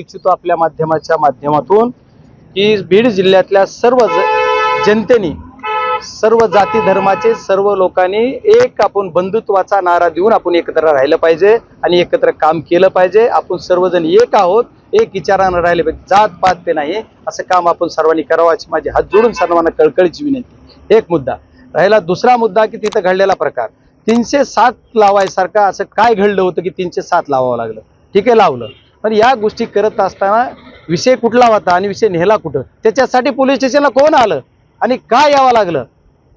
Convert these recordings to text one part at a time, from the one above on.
इच्छितो आपल्या माध्यमाच्या माध्यमातून की बीड जिल्ह्यातल्या सर्व जनतेने सर्व जाती धर्माचे सर्व लोकांनी एक आपण बंधुत्वाचा नारा देऊन आपण एकत्र राहिलं पाहिजे आणि एकत्र काम केलं पाहिजे. आपण सर्वजण एक आहोत एक विचारानं राहिले पाहिजे. जात पात ते नाही. असं काम आपण सर्वांनी करावं अशी माझी हात जोडून सर्वांना कळकळीची विनंती एक मुद्दा. राहिला दुसरा मुद्दा की तिथं घडलेला प्रकार. तीनशे सात लावायसारखा असं काय घडलं होतं की तीनशे सात लावावं लागलं? ठीक आहे लावलं. पण या गोष्टी करत असताना विषय कुठला होता आणि विषय नेला कुठं? त्याच्यासाठी पोलीस स्टेशनला कोण आलं? आणि का यावं लागलं?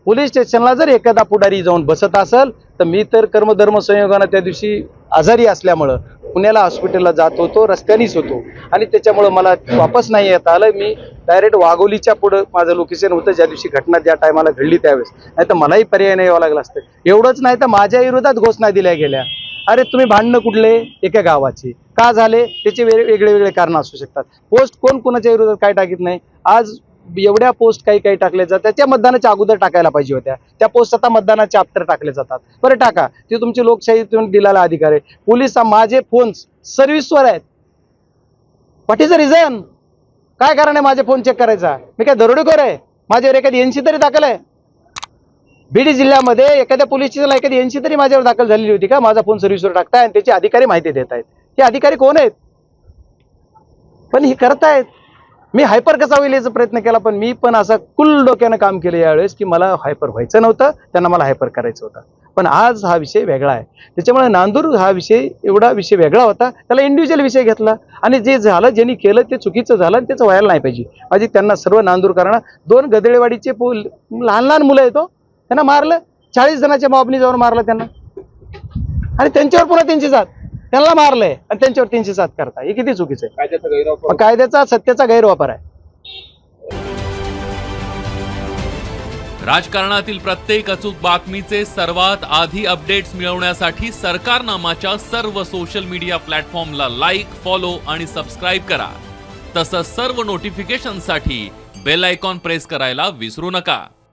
पोलीस स्टेशनला जर एखादा पुढारी जाऊन बसत असेल तर मी तर कर्मधर्म संयोगानं त्या दिवशी आजारी असल्यामुळं पुण्याला हॉस्पिटलला जात होतो रस्त्यानेच होतो. आणि त्याच्यामुळं मला वापस नाही येता आलं. मी डायरेक्ट वाघोलीच्या पुढं माझं लोकेशन होतं ज्या दिवशी घटना ज्या टायमाला घडली त्यावेळेस. नाही तर मलाही पर्याय नाही यावं लागला असतं. एवढंच नाही तर माझ्या विरोधात घोषणा दिल्या गेल्या. अरे तुम्ही भांडणं कुठले? एका गावाचे. का झाले त्याचे वेग- वेगळे वेगळे कारण असू शकतात. पोस्ट कोण कोणाच्या विरोधात काय टाकीत नाही. आज एवढ्या पोस्ट काही काही टाकल्या जातात त्या मतदानाच्या अगोदर टाकायला पाहिजे होत्या. त्या पोस्ट आता मतदानाच्या आफ्टर टाकल्या जातात. बरं टाका ते तुमची लोकशाहीतून दिलेला अधिकार आहे. पोलीस माझे फोन्स सर्व्हिसवर आहेत. व्हॉट इज रिझन काय कारण आहे माझे फोन चेक करायचा? मी काय दरोडेखोर आहे? माझ्यावर एखादी एनसी तरी टाकलं आहे? बीड जिल्ह्यामध्ये एखाद्या पोलीस स्टेशनला एखादी एनसी तरी माझ्यावर दाखल झालेली होती का? माझा फोन सर्व्हिसवर टाकताय आणि त्याचे अधिकारी माहिती देत आहेत हे अधिकारी कोण आहेत? पण हे करतायत. मी हायपर कसा होईल याचा प्रयत्न केला पण मी पण असा कुल डोक्यानं काम केलं यावेळेस की मला हायपर व्हायचं नव्हतं त्यांना मला हायपर करायचं होतं. पण आज हा विषय वेगळा आहे. त्याच्यामुळे नांदूर हा विषय एवढा विषय वेगळा होता. त्याला इंडिव्हिज्युअल विषय घेतला. आणि जे झालं ज्यांनी केलं ते चुकीचं झालं आणि त्याचं व्हायला नाही पाहिजे. माझी त्यांना सर्व नांदूरकरांना दोन गदळेवाडीचे पो लहान लहान मुलं येतो त्यांना मारलं. चाळीस जणांच्या मॉबनी जाऊन मारलं त्यांना. आणि त्यांच्यावर पुन्हा त्यांची जात त्यांना मारलंय आणि त्यांच्यावर तीनशे सात करता हे किती चुकीचं आहे? कायद्याचा सत्याचा गैरवापर आहे. राजकारणातील प्रत्येक अचूक बातमीचे सर्वात आधी अपडेट्स मिळवण्यासाठी सरकारनामाच्या सर्व सोशल मीडिया प्लॅटफॉर्मला लाईक फॉलो आणि सबस्क्राईब करा. तसंच सर्व नोटिफिकेशनसाठी बेल आयकॉन प्रेस करायला विसरू नका.